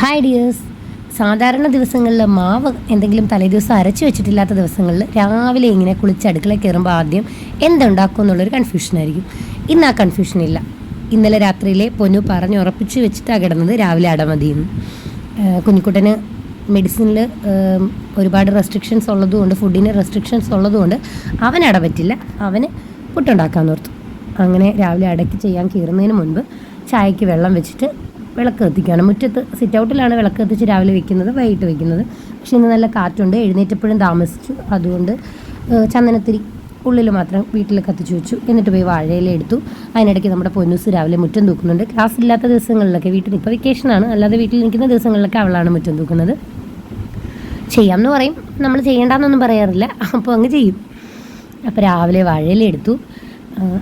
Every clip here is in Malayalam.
ഹായ് ഡിയേഴ്സ് സാധാരണ ദിവസങ്ങളിൽ മാവ് എന്തെങ്കിലും തലേദിവസം അരച്ചു വെച്ചിട്ടില്ലാത്ത ദിവസങ്ങളിൽ രാവിലെ ഇങ്ങനെ കുളിച്ച് അടുക്കള കയറുമ്പോൾ ആദ്യം എന്തുണ്ടാക്കും എന്നുള്ളൊരു കൺഫ്യൂഷനായിരിക്കും ഇന്ന് ആ കൺഫ്യൂഷൻ ഇല്ല. ഇന്നലെ രാത്രിയിലെ പൊന്നു പറഞ്ഞ് ഉറപ്പിച്ച് വെച്ചിട്ടാണ് കിടന്നത് രാവിലെ അടമതിയെന്ന് കുഞ്ഞിക്കുട്ടന് മെഡിസിനിൽ ഒരുപാട് റെസ്ട്രിക്ഷൻസ് ഉള്ളതുകൊണ്ട് ഫുഡിന് റെസ്ട്രിക്ഷൻസ് ഉള്ളതുകൊണ്ട് അവൻ അടവറ്റില്ല അവന് പുട്ടുണ്ടാക്കാൻ ഓർത്തു. അങ്ങനെ രാവിലെ അടയ്ക്ക് ചെയ്യാൻ കയറുന്നതിന് മുൻപ് ചായക്ക് വെള്ളം വെച്ചിട്ട് വിളക്ക് കത്തിക്കുകയാണ് മുറ്റത്ത് സിറ്റ് ഔട്ടിലാണ് വിളക്ക് കത്തിച്ച് രാവിലെ വെക്കുന്നത് വൈകിട്ട് വെക്കുന്നത്. പക്ഷെ ഇന്ന് നല്ല കാറ്റുണ്ട്. എഴുന്നേറ്റപ്പോഴും താമസിച്ചു. അതുകൊണ്ട് ചന്ദനത്തിരി ഉള്ളിൽ മാത്രം വീട്ടിൽ കത്തിച്ചു വെച്ചു. എന്നിട്ട് പോയി വാഴയില എടുത്തു. അതിനിടയ്ക്ക് നമ്മുടെ പൊന്നൂസ് രാവിലെ മുറ്റം തൂക്കുന്നുണ്ട്. ക്ലാസ് ഇല്ലാത്ത ദിവസങ്ങളിലൊക്കെ വീട്ടിൽ ഇപ്പോൾ വെക്കേഷനാണ് അല്ലാതെ വീട്ടിൽ നിൽക്കുന്ന ദിവസങ്ങളിലൊക്കെ അവളാണ് മുറ്റം തൂക്കുന്നത്. ചെയ്യാം എന്ന് പറയും. നമ്മൾ ചെയ്യേണ്ടെന്നൊന്നും പറയാറില്ല. അപ്പോൾ അങ്ങ് ചെയ്യും. അപ്പോൾ രാവിലെ വാഴയില എടുത്തു.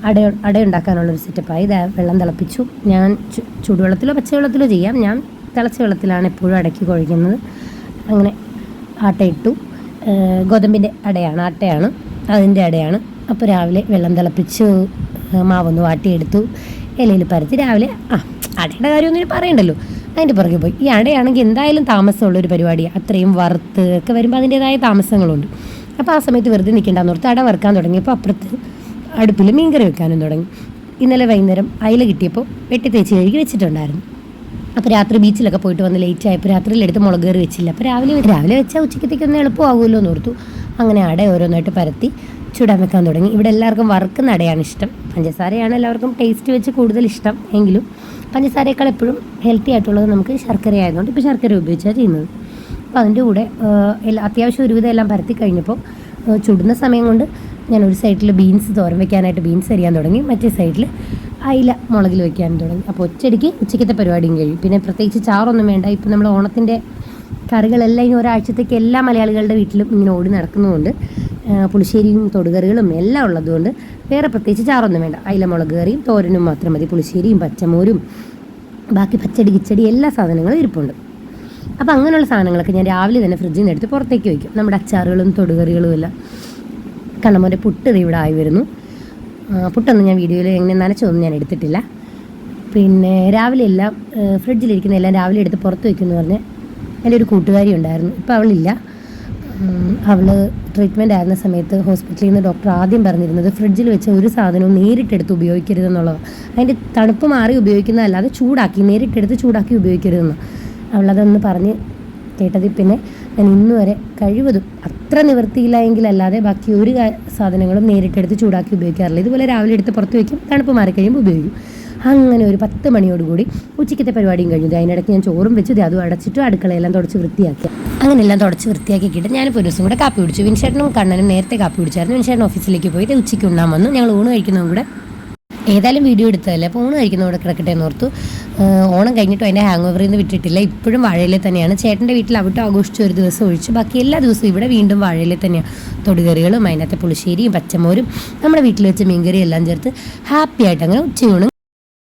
അട അടയുണ്ടാക്കാനുള്ളൊരു സെറ്റപ്പായി ഇത് വെള്ളം തിളപ്പിച്ചു. ഞാൻ ചൂടുവെള്ളത്തിലോ പച്ചവെള്ളത്തിലോ ചെയ്യാം. ഞാൻ തിളച്ച വെള്ളത്തിലാണ് എപ്പോഴും അടയ്ക്ക് കുഴയ്ക്കുന്നത് അങ്ങനെ ആട്ട ഇട്ടു. ആ, ഗോതമ്പിന്റെ അടയാണ് ആട്ടയാണ് അതിന്റെ അടയാണ്. അപ്പോൾ രാവിലെ വെള്ളം തിളപ്പിച്ച് മാവൊന്ന് വാട്ടിയെടുത്തു. ഇലയിൽ പരത്തി രാവിലെ ആ അടയുടെ കാര്യമൊന്നും പറയണ്ടല്ലോ. അതിന്റെ പുറകെ പോയി. ഈ അടയാണെങ്കിൽ എന്തായാലും താമസമുള്ളൊരു പരിപാടിയാണ് അത്രയും വറുത്ത് ഒക്കെ വരുമ്പോൾ അതിന്റേതായ താമസങ്ങളുണ്ട്. അപ്പോൾ ആ സമയത്ത് വെറുതെ നിൽക്കേണ്ടെന്ന് ഓർത്ത് അട വറുക്കാൻ തുടങ്ങിയപ്പോൾ അപ്പുറത്ത് അടുപ്പിൽ മീൻകറി വെക്കാനും തുടങ്ങി. ഇന്നലെ വൈകുന്നേരം അയില കിട്ടിയപ്പോൾ വെട്ടി തേച്ച് കഴുകി വെച്ചിട്ടുണ്ടായിരുന്നു. അപ്പോൾ രാത്രി ബീച്ചിലൊക്കെ പോയിട്ട് വന്ന് ലേറ്റ് ആയപ്പോൾ രാത്രിയിൽ എടുത്ത് മുളക് കയറി വെച്ചില്ല. അപ്പോൾ രാവിലെ രാവിലെ വെച്ചാൽ ഉച്ചക്കത്തേക്ക് ഒന്ന് എളുപ്പമാകുമല്ലോ എന്ന് ഓർത്തു. അങ്ങനെ അട ഓരോന്നായിട്ട് പരത്തി ചൂടാൻ വെക്കാൻ തുടങ്ങി. ഇവിടെ എല്ലാവർക്കും വറുക്കുന്ന അടയാണ് ഇഷ്ടം. പഞ്ചസാരയാണ് എല്ലാവർക്കും ടേസ്റ്റ് വെച്ച് കൂടുതൽ ഇഷ്ടം എങ്കിലും പഞ്ചസാരയേക്കാൾ എപ്പോഴും ഹെൽത്തി ആയിട്ടുള്ളത് നമുക്ക് ശർക്കര ആയതുകൊണ്ട് ഇപ്പോൾ ശർക്കര ഉപയോഗിച്ചാണ് ചെയ്യുന്നത്. അപ്പോൾ അതിന്റെ കൂടെ അത്യാവശ്യം ഒരുവിധം എല്ലാം പരത്തി കഴിഞ്ഞപ്പോൾ ചുടുന്ന സമയം കൊണ്ട് ഞാൻ ഒരു സൈഡിൽ ബീൻസ് തോരൻ വെക്കാനായിട്ട് ബീൻസ് അരിയാൻ തുടങ്ങി മറ്റേ സൈഡിൽ അയില മുളകിൽ വെക്കാൻ തുടങ്ങി. അപ്പോൾ ഒറ്റയടിക്ക് ഉച്ചയ്ക്കത്തെ പരിപാടിയും കഴിയും. പിന്നെ പ്രത്യേകിച്ച് ചാറൊന്നും വേണ്ട. ഇപ്പം നമ്മൾ ഓണത്തിന്റെ കറികളെല്ലാം ഇനി ഒരാഴ്ചത്തേക്ക് എല്ലാ മലയാളികളുടെ വീട്ടിലും ഇങ്ങനെ ഓടി നടക്കുന്നതുകൊണ്ട് പുളിശ്ശേരിയും തൊടുകറികളും എല്ലാം ഉള്ളതുകൊണ്ട് വേറെ പ്രത്യേകിച്ച് ചാറൊന്നും വേണ്ട. അയില മുളക് കറിയും തോരനും മാത്രം മതി. പുളിശ്ശേരിയും പച്ചമോരും ബാക്കി പച്ചടി കിച്ചടി എല്ലാ സാധനങ്ങളും ഇരിപ്പുണ്ട്. അപ്പോൾ അങ്ങനെയുള്ള സാധനങ്ങളൊക്കെ ഞാൻ രാവിലെ തന്നെ ഫ്രിഡ്ജിൽ നിന്ന് എടുത്ത് പുറത്തേക്ക് വയ്ക്കും. നമ്മുടെ അച്ചാറുകളും തൊടുകറികളും എല്ലാം. കണ്ണമോന്റെ പുട്ട് ദേ ഇവിടെ ആയി വരുന്നു. പുട്ടൊന്നും ഞാൻ വീഡിയോയിൽ എങ്ങനെ നനച്ചൊന്നും ഞാൻ എടുത്തിട്ടില്ല. പിന്നെ രാവിലെ എല്ലാം ഫ്രിഡ്ജിലിരിക്കുന്ന എല്ലാം രാവിലെ എടുത്ത് പുറത്ത് വയ്ക്കുമെന്ന് പറഞ്ഞ് എന്റെ ഒരു കൂട്ടുകാരി ഉണ്ടായിരുന്നു. ഇപ്പോൾ അവളില്ല. അവൾ ട്രീറ്റ്മെന്റ് ആയിരുന്ന സമയത്ത് ഹോസ്പിറ്റലിൽ നിന്ന് ഡോക്ടർ ആദ്യം പറഞ്ഞിരുന്നത് ഫ്രിഡ്ജിൽ വെച്ച ഒരു സാധനവും നേരിട്ടെടുത്ത് ഉപയോഗിക്കരുതെന്നുള്ളത്. അതിന്റെ തണുപ്പ് മാറി ഉപയോഗിക്കുന്നതല്ലാതെ ചൂടാക്കി നേരിട്ടെടുത്ത് ചൂടാക്കി ഉപയോഗിക്കരുതെന്ന് അവളതൊന്ന് പറഞ്ഞ് കേട്ടതിൽ പിന്നെ ഞാൻ ഇന്ന് വരെ കഴിവതും അത്ര നിവൃത്തിയില്ല എങ്കിലല്ലാതെ ബാക്കി ഒരു സാധനങ്ങളും നേരിട്ടെടുത്ത് ചൂടാക്കി ഉപയോഗിക്കാറില്ല. ഇതുപോലെ രാവിലെ എടുത്ത് പുറത്ത് വയ്ക്കും തണുപ്പ് മാറി കഴിയുമ്പോൾ ഉപയോഗിക്കും. അങ്ങനെ ഒരു പത്ത് മണിയോടുകൂടി ഉച്ചയ്ക്കത്തെ പരിപാടിയും കഴിഞ്ഞു. അതിനിടയ്ക്ക് ഞാൻ ചോറും വെച്ചു. അതും അടച്ചിട്ട് അടുക്കളയെല്ലാം തുടച്ച് വൃത്തിയാക്കി. അങ്ങനെ എല്ലാം തുടച്ച് വൃത്തിയാക്കിയിട്ട് ഞാനിപ്പോൾ ഒരു ദിവസം കൂടെ കാപ്പി കുടിച്ചു. വിൻഷേട്ടനും കണ്ണനും നേരത്തെ കാപ്പി കുടിച്ചായിരുന്നു. വിൻഷേട്ടൻ ഓഫീസിലേക്ക് പോയിട്ട് ഉച്ചയ്ക്ക് ഉണ്ണാൻ വന്നു. ഞങ്ങൾ ഊണ് കഴിക്കുന്നതും കൂടെ ഏതായാലും വീഡിയോ എടുത്തതല്ലേ? അപ്പോൾ ഊണ് കഴിക്കുന്നതോടെ കിടക്കട്ടെ എന്ന് ഓർത്തു. ഓണം കഴിഞ്ഞിട്ടും അതിന്റെ ഹാങ് ഓവറിൽ നിന്ന് വിട്ടിട്ടില്ല. ഇപ്പോഴും വാഴയിലെ തന്നെയാണ്. ചേട്ടന്റെ വീട്ടിൽ അവിടെ ആഘോഷിച്ച ഒരു ദിവസം ഒഴിച്ച് ബാക്കി എല്ലാ ദിവസവും ഇവിടെ വീണ്ടും വാഴയിലെ തന്നെയാണ്. തൊടുകറികളും അതിനകത്തെ പുളിശ്ശേരിയും പച്ചമോരും നമ്മുടെ വീട്ടിൽ വെച്ച മീൻകറിയും എല്ലാം ചേർത്ത് ഹാപ്പി ആയിട്ട് അങ്ങനെ ഉച്ചയൂണും.